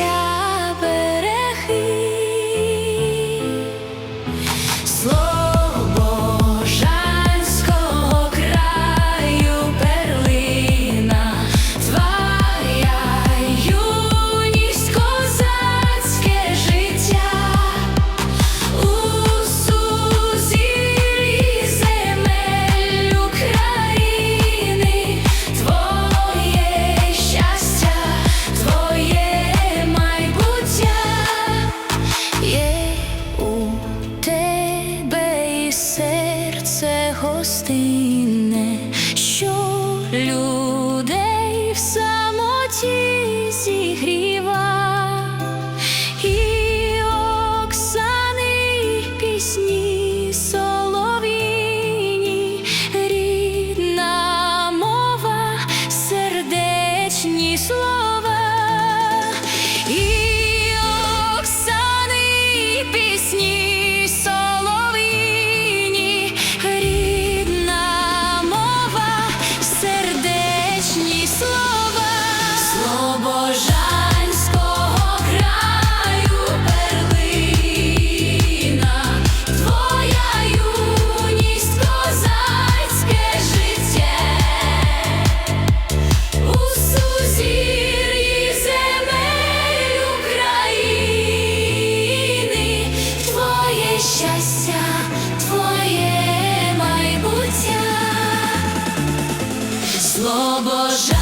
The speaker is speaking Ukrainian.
тебе. пустинне, що людей в самоті зігрі. Bojan.